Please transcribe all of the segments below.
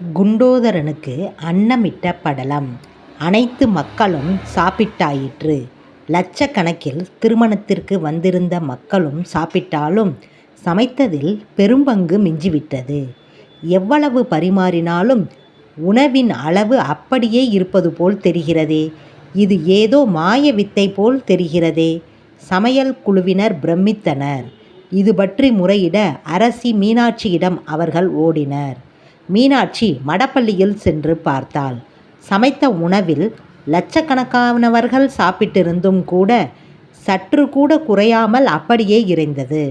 குண்டோதரனுக்கு அன்னமிட்ட படலம் அனைத்து மக்களும் சாப்பிட்டாயிற்று. லட்சக்கணக்கில் திருமணத்திற்கு வந்திருந்த மக்களும் சாப்பிட்டாலும் சமைத்ததில் பெரும்பங்கு மிஞ்சிவிட்டது. எவ்வளவு பரிமாறினாலும் உணவின் அளவு அப்படியே இருப்பது போல் தெரிகிறதே. இது ஏதோ மாய வித்தை போல் தெரிகிறதே. சமையல் குழுவினர் பிரமித்தனர். இது பற்றி முறையிட அரசி மீனாட்சியிடம் அவர்கள் ஓடினர். மீனாட்சி மடப்பள்ளியில் சென்று பார்த்தாள். சமைத்த உணவில் லட்சக்கணக்கானவர்கள் சாப்பிட்டிருந்தும் கூட சற்று கூட குறையாமல் அப்படியே இருந்தது.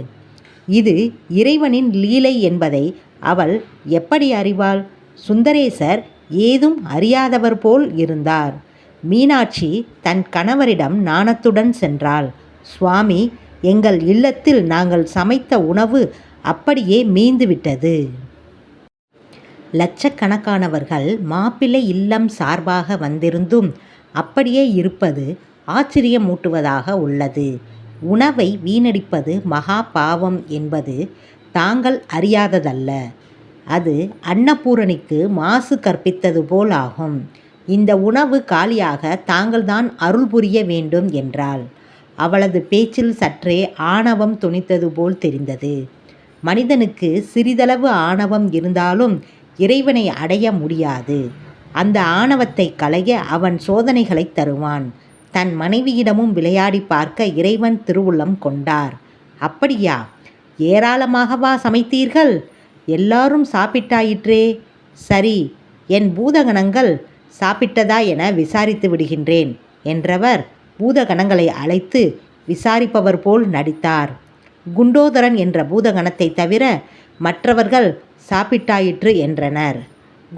இது இறைவனின் லீலை என்பதை அவள் எப்படி அறிவாள்? சுந்தரேசர் ஏதும் அறியாதவர் போல் இருந்தார். மீனாட்சி தன் கணவரிடம் நாணத்துடன் சென்றாள். சுவாமி எங்கள் இல்லத்தில் நாங்கள் சமைத்த உணவு அப்படியே மீந்துவிட்டது. லட்சக்கணக்கானவர்கள் மாப்பிள்ளை இல்லம் சார்பாக வந்திருந்தும் அப்படியே இருப்பது ஆச்சரியமூட்டுவதாக உள்ளது. உணவை வீணடிப்பது மகா பாவம் என்பது தாங்கள் அறியாததல்ல. அது அன்னபூரணிக்கு மாசு கற்பித்தது போல் ஆகும். இந்த உணவு காலியாக தாங்கள்தான் அருள் புரிய வேண்டும் என்றாள். அவளது பேச்சில் சற்றே ஆணவம் துணித்தது போல் தெரிந்தது. மனிதனுக்கு சிறிதளவு ஆணவம் இருந்தாலும் இறைவனை அடைய முடியாது. அந்த ஆணவத்தை களைய அவன் சோதனைகளைத் தருவான். தன் மனைவியிடமும் விளையாடி பார்க்க இறைவன் திருவுள்ளம் கொண்டார். அப்படியா? ஏராளமாகவா சமைத்தீர்கள்? எல்லாரும் சாப்பிட்டாயிற்றே. சரி என் பூதகணங்கள் சாப்பிட்டதா என விசாரித்து விடுகின்றேன் என்றவர் பூதகணங்களை அழைத்து விசாரிப்பவர் போல் நடித்தார். குண்டோதரன் என்ற பூதகணத்தை தவிர மற்றவர்கள் சாப்பிட்டாயிற்று என்றனர்.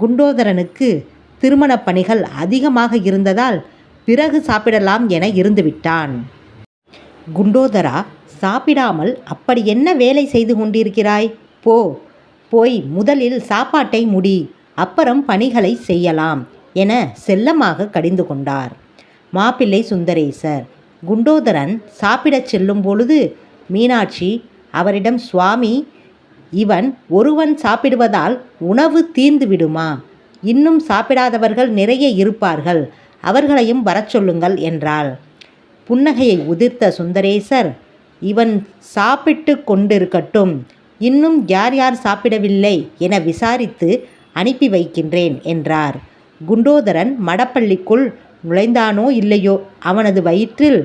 குண்டோதரனுக்கு திருமணப் பணிகள் அதிகமாக இருந்ததால் பிறகு சாப்பிடலாம் என இருந்துவிட்டான். குண்டோதரா சாப்பிடாமல் அப்படி என்ன வேலை செய்து கொண்டிருக்கிறாய்? போ. போய் முதலில் சாப்பாட்டை முடி. அப்புறம் பணிகளை செய்யலாம் என செல்லமாக கடிந்து கொண்டார். மாப்பிள்ளை சுந்தரேசர். குண்டோதரன் சாப்பிடச் செல்லும் பொழுது மீனாட்சி அவரிடம் சுவாமி இவன் ஒருவன் சாப்பிடுவதால் உணவு தீர்ந்து விடுமா? இன்னும் சாப்பிடாதவர்கள் நிறைய இருப்பார்கள். அவர்களையும் வரச் சொல்லுங்கள் என்றாள். புன்னகையை உதிர்த்த சுந்தரேசர் இவன் சாப்பிட்டுக் கொண்டிருக்கட்டும். இன்னும் யார் யார் சாப்பிடவில்லை என விசாரித்து அனுப்பி வைக்கின்றேன் என்றார். குண்டோதரன் மடப்பள்ளிக்குள் நுழைந்தானோ இல்லையோ அவனது வயிற்றில்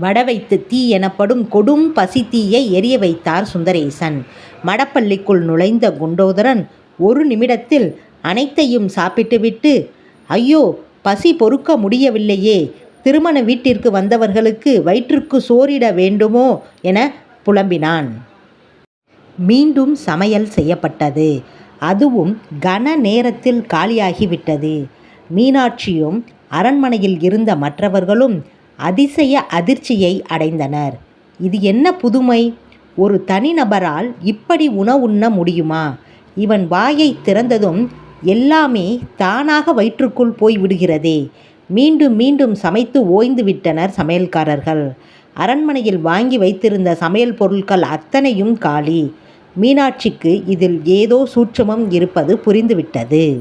வடவைத்து தீ எனப்படும் கொடும் பசித்தீயை எரிய வைத்தார் சுந்தரேசன். மடப்பள்ளிக்குள் நுழைந்த குண்டோதரன் ஒரு நிமிடத்தில் அனைத்தையும் சாப்பிட்டுவிட்டு ஐயோ பசி பொறுக்க முடியவில்லையே திருமண வீட்டிற்கு வந்தவர்களுக்கு வயிற்றுக்கு சோறிட வேண்டுமோ என புலம்பினான். மீண்டும் சமையல் செய்யப்பட்டது. அதுவும் கன நேரத்தில் காலியாகிவிட்டது. மீனாட்சியும் அரண்மனையில் இருந்த மற்றவர்களும் அதிசய அதிர்ச்சியை அடைந்தனர். இது என்ன புதுமை? ஒரு தனிநபரால் இப்படி உணவுண்ண முடியுமா? இவன் வாயைத் திறந்ததும் எல்லாமே தானாக வயிற்றுக்குள் போய் விடுகிறதே. மீண்டும் மீண்டும் சமைத்து ஓய்ந்து விட்டனர் சமையல்காரர்கள். அரண்மனையில் வாங்கி வைத்திருந்த சமையல் பொருட்கள் அத்தனையும் காலி. மீனாட்சிக்கு இதில் ஏதோ சூட்சமம் இருப்பது புரிந்துவிட்டது.